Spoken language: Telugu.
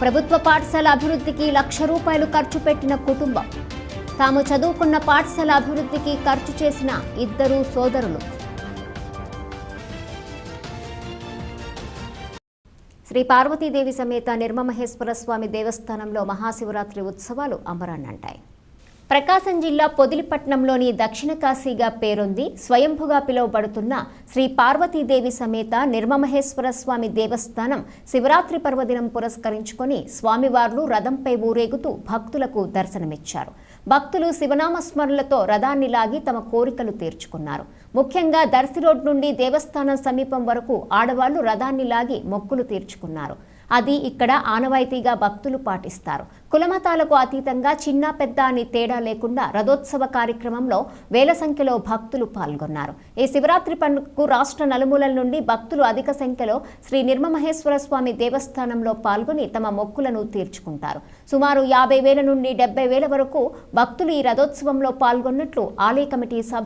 ప్రభుత్వ పాఠశాల అభివృద్ధికి లక్ష రూపాయలు ఖర్చు పెట్టిన కుటుంబం. తాము చదువుకున్న పాఠశాల అభివృద్ధికి ఖర్చు చేసిన ఇద్దరు సోదరులు. శ్రీ పార్వతీదేవి సమేత నిర్మమహేశ్వర స్వామి దేవస్థానంలో మహాశివరాత్రి ఉత్సవాలు అమరాన్నంటాయి ప్రకాశం జిల్లా పొదిలిపట్నంలోని దక్షిణ కాశీగా పేరొంది స్వయంభుగా పిలువబడుతున్న శ్రీ పార్వతీదేవి సమేత నిర్మమహేశ్వర స్వామి దేవస్థానం శివరాత్రి పర్వదినం పురస్కరించుకొని స్వామివార్లు రథంపై ఊరేగుతూ భక్తులకు దర్శనమిచ్చారు. భక్తులు శివనామస్మరణలతో రథాన్ని లాగి తమ కోరికలు తీర్చుకున్నారు. ముఖ్యంగా దర్శి రోడ్ నుండి దేవస్థానం సమీపం వరకు ఆడవాళ్ళు రథాన్ని లాగి మొక్కులు తీర్చుకున్నారు. అది ఇక్కడ ఆనవాయితీగా భక్తులు పాటిస్తారు. కులమతాలకు అతీతంగా చిన్న పెద్ద అని తేడా లేకుండా రథోత్సవ కార్యక్రమంలో వేల సంఖ్యలో భక్తులు పాల్గొన్నారు. ఈ శివరాత్రి పండుగకు రాష్ట్ర నలుమూలల నుండి భక్తులు అధిక సంఖ్యలో శ్రీ నిర్మమహేశ్వర స్వామి దేవస్థానంలో పాల్గొని తమ మొక్కులను తీర్చుకుంటారు. సుమారు యాభై వేల నుండి డెబ్బై వేల వరకు భక్తులు ఈ రథోత్సవంలో పాల్గొన్నట్లు ఆలయ కమిటీ సభ్యులు